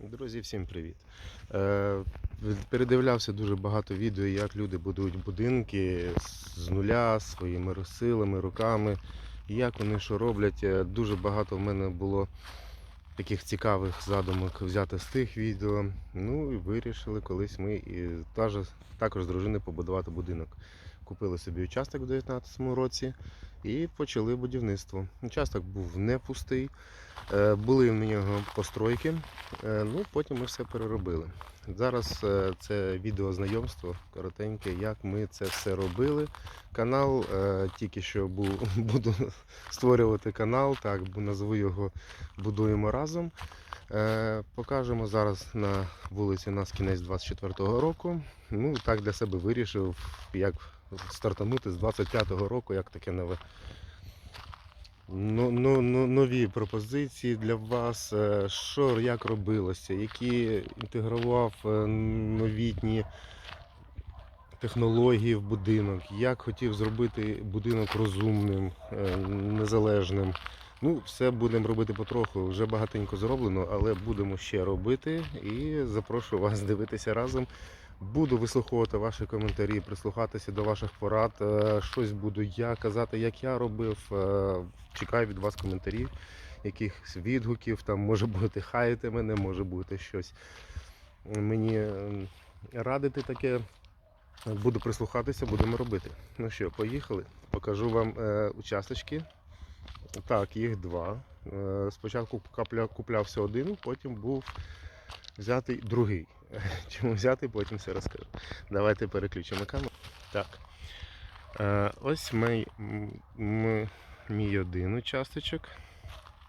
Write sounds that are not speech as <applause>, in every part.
Друзі, всім привіт. Е, передивлявся дуже багато відео, як люди будують будинки з нуля своїми силами, руками, як вони що роблять. Е, Дуже багато в мене було таких цікавих задумок взяти з тих відео. Ну і вирішили колись ми і також, з дружиною побудувати будинок. Купили собі участок у 2019 році і почали будівництво. Участок був не пустий. Е, Були в нього постройки, Е, ну потім ми все переробили. Зараз е, це відео знайомство коротеньке, як ми це все робили. Канал тільки що бу- <laughs> буду створювати канал, так назву його Будуємо разом. Покажемо зараз на вулиці нас кінець 24-го року. Ну так для себе вирішив, як стартанути з 25-го року, як таке нове Ну, ну, ну, нові пропозиції для вас. е, Що як робилося, які інтегрував е, новітні технології в будинок, як хотів зробити будинок розумним, е, незалежним. Ну, все будемо робити потроху. Вже багатенько зроблено, але будемо ще робити. І запрошую вас <laughs> дивитися разом. Буду вислуховувати ваші коментарі, прислухатися до ваших порад. Е, Щось буду я казати, як я робив. Е, Чекаю від вас коментарів, якихось відгуків. Там може будете хаяти мене, може будете щось мені радити таке. Буду прислухатися, будемо робити. Ну що, поїхали. Покажу вам е, участочки. Так, їх два. Спочатку купля, куплявся один, потім був взятий другий. <laughs> Чому взяти, потім все розкажу. Давайте переключимо камеру. Так. Е, ось мій, м- м- мій один участочок.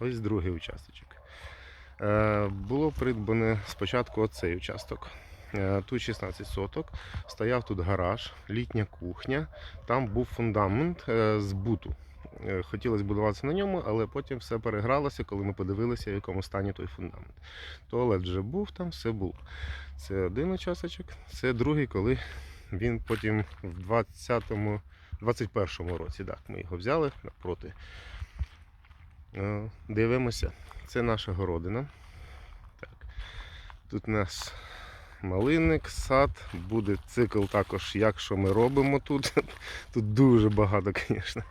Ось другий участочок. Е, було придбане спочатку оцей участок. Е, Тут 16 соток, стояв тут гараж, літня кухня, там був фундамент з буту. Е, Хотілося будуватися на ньому, але потім все перегралося, коли ми подивилися, в якому стані той фундамент. Туалет вже був, там все було. Це один участочок, це другий, коли він потім в 20-му, 21-му році, так, ми його взяли напроти. Е, Дивимося, це наша городина. Так. Тут у нас малинник, сад, буде цикл також, як що ми робимо тут. <laughs> Тут дуже багато, <laughs> звісно.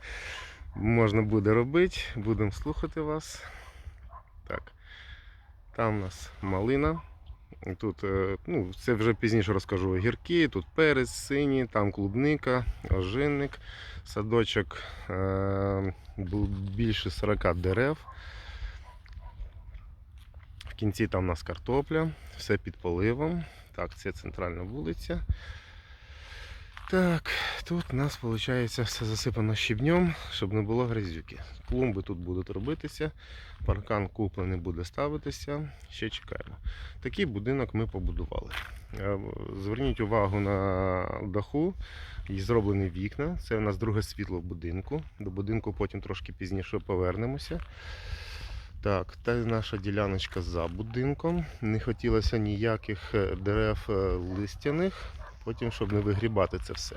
Можна буде робити, будемо слухати вас. Так. Там у нас малина. Тут, е, ну, це вже пізніше розкажу огірки, тут перець, синій, там клубника, ожинник, садочок е, більше 40 дерев. В кінці там у нас картопля, все під поливом. Так, це центральна вулиця. Так, тут у нас виходить все засипано щебнем, щоб не було грязюки. Клумби тут будуть робитися, паркан куплений буде ставитися. Ще чекаємо. Такий будинок ми побудували. Е, Зверніть увагу на даху, і зроблені вікна. Це у нас друге світло в будинку. До будинку потім трошки пізніше повернемося. Так, та наша діляночка за будинком. Не хотілося ніяких е, дерев е, листяних, потім, щоб не вигрібати це все.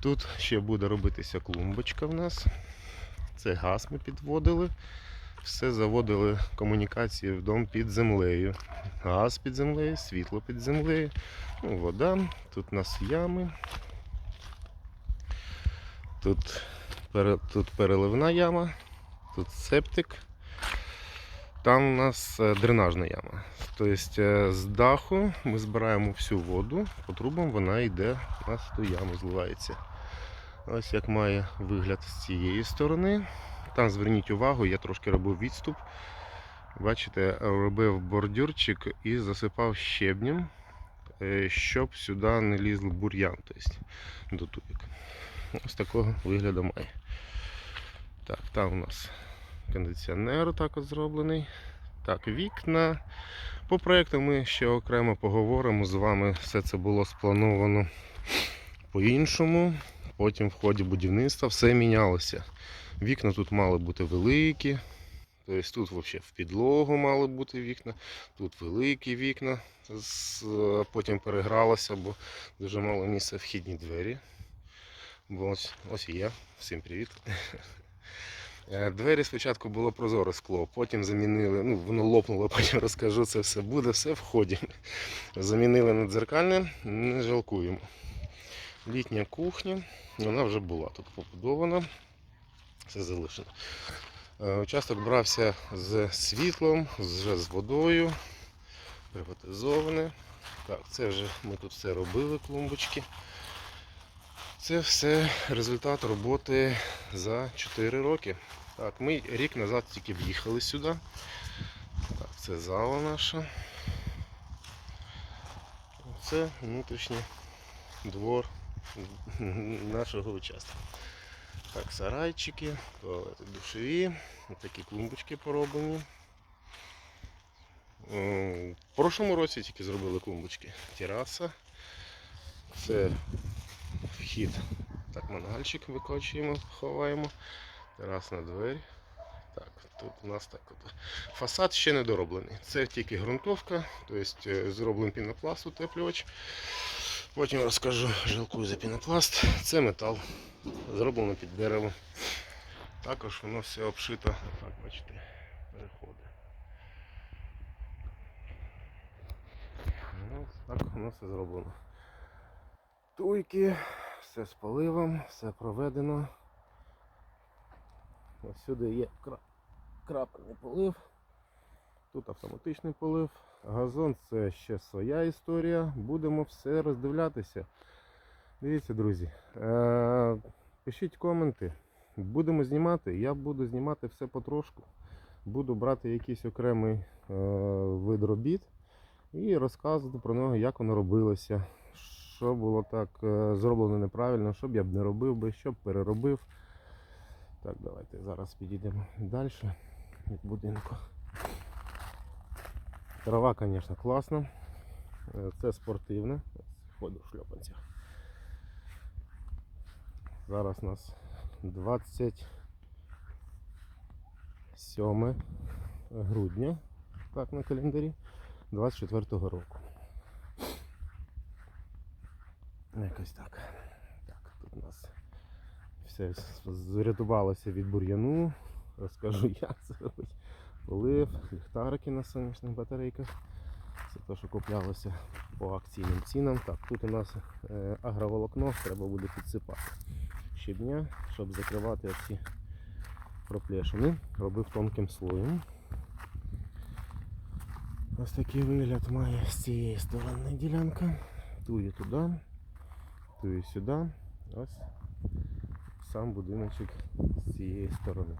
Тут ще буде робитися клумбочка в нас. Це газ ми підводили. Все заводили комунікації в дом під землею. Газ під землею, світло під землею, ну, вода. Тут у нас ями. Тут, тут переливна яма, тут септик. Там у нас е, дренажна яма. Тобто з даху ми збираємо всю воду, по трубам вона йде у нас ту яму, зливається. Ось як має вигляд з цієї сторони. Там зверніть увагу, я трошки робив відступ. Бачите, робив бордюрчик і засипав щебнем, е, щоб сюди не лізли бур'ян, тобто до тубік. Ось такого вигляду має. Так, там у нас кондиціонер також зроблений. Так, вікна. По проєкту ми ще окремо поговоримо з вами. Все це було сплановано по-іншому. Потім в ході будівництва все мінялося. Вікна тут мали бути великі. Тобто тут взагалі в підлогу мали бути вікна, тут великі вікна. Потім перегралося, бо дуже мало місця вхідні двері. Бо ось, ось і я. Всім привіт. Е, Двері спочатку було прозоре скло, потім замінили, ну воно лопнуло, <laughs> потім розкажу, це все буде, все в ході. Замінили на дзеркальне, не жалкуємо. Літня кухня, вона вже була тут побудована, все залишено. Е, Участок брався з світлом, вже з водою, приватизоване. Так, це вже ми тут все робили, клумбочки. Це все результат роботи за 4 роки. Так, ми рік назад тільки в'їхали сюди. Так, це зала наша. Це внутрішній двор нашого участка. Так, сарайчики, туалети душові, такі клумбочки пороблені. В прошлому році тільки зробили клумбочки. Тераса. Це вхід. Так, мангальчик викочуємо, ховаємо. Терасна двері. Так, тут у нас так от. Фасад ще не дороблений. Це тільки ґрунтовка, тобто е, зроблений пінопласт утеплювач. Потім розкажу, жалкую за пінопласт. Це метал, зроблено під дерево. Також воно все обшито, так, бачите, переходи. Ну, так воно все зроблено. Туйки, все з поливом, все проведено. Ось сюди є крапельний полив. Тут автоматичний полив. Газон це ще своя історія. Будемо все роздивлятися. Дивіться, друзі. Е- пишіть коменти. Будемо знімати. Я буду знімати все потрошку. Буду брати якийсь окремий е- вид робіт і розказувати про нього, як воно робилося, що було так е, зроблено неправильно, що б я б не робив би, що б переробив. Так, давайте зараз підійдемо далі від будинку. Трава, звісно, класна. Е, Це спортивне. Ходу в шльопанцях. Зараз у нас 27 грудня, так на календарі, 24-го року. Якось так. Так, тут у нас все врятувалося від бур'яну. Розкажу, <laughs> як це робить. Полив, ліхтарики на сонячних батарейках. Це те, що куплялося по акційним цінам. Так, тут у нас е, агроволокно, треба буде підсипати щебня, щоб закривати всі проплешини. Робив тонким слоєм. Ось такий вигляд має з цієї сторони ділянка. Тує туди, тує сюди. Ось сам будиночок з цієї сторони.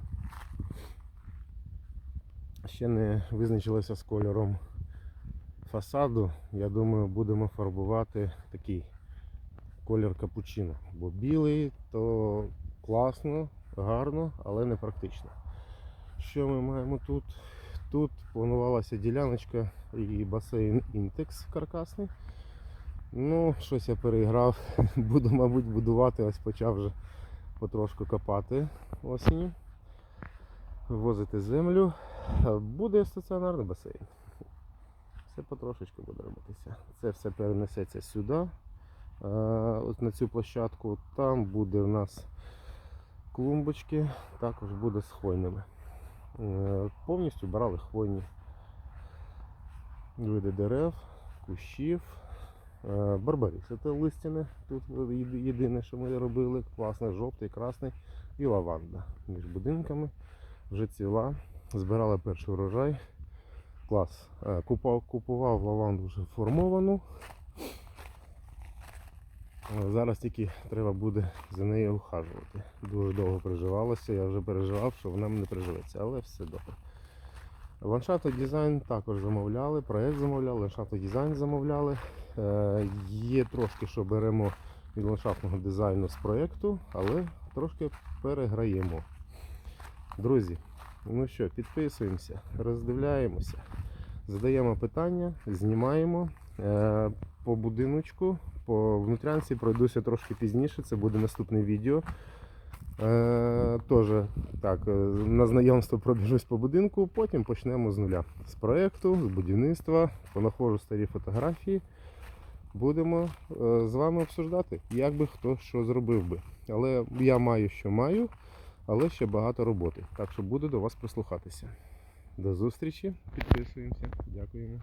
Ще не визначилося з кольором фасаду. Я думаю, будемо фарбувати такий колір капучино. Бо білий то класно, гарно, але не практично. Що ми маємо тут? Тут планувалася діляночка і басейн інтекс каркасний. Ну, щось я переіграв. <laughs> Буду, мабуть, будувати, ось почав вже потрошку копати осінню, ввозити землю. Буде стаціонарний басейн. Все потрошечку буде робитися. Це все перенесеться сюди, е, от на цю площадку. Там буде у нас клумбочки, також буде з хвойними. Е, Повністю брали хвойні види дерев, кущів. Е, Барбарис, це листяне. Тут єдине, що ми робили. Класний, жовтий, красний і лаванда між будинками. Вже ціла. Збирали перший урожай. Клас. Е, Купав, купував лаванду вже формовану. Е, Зараз тільки треба буде за нею ухажувати. Дуже довго переживалося, я вже переживав, що вона не переживеться, але все добре. Ландшафтний дизайн також замовляли, проєкт замовляли, ландшафтний дизайн замовляли. Е, Є трошки, що беремо від ландшафтного дизайну з проєкту, але трошки переграємо. Друзі, ну що, підписуємося, роздивляємося, задаємо питання, знімаємо. Е, По будиночку, по внутрянці пройдуся трошки пізніше, це буде наступне відео. Е, Тоже так, е, на знайомство пробіжусь по будинку, потім почнемо з нуля. З проєкту, з будівництва, понаходжу старі фотографії. Будемо е, з вами обсуждати, як би хто що зробив би. Але я маю, що маю. але ще багато роботи. Так що буду до вас прислухатися. До зустрічі, підписуємося. Дякуємо.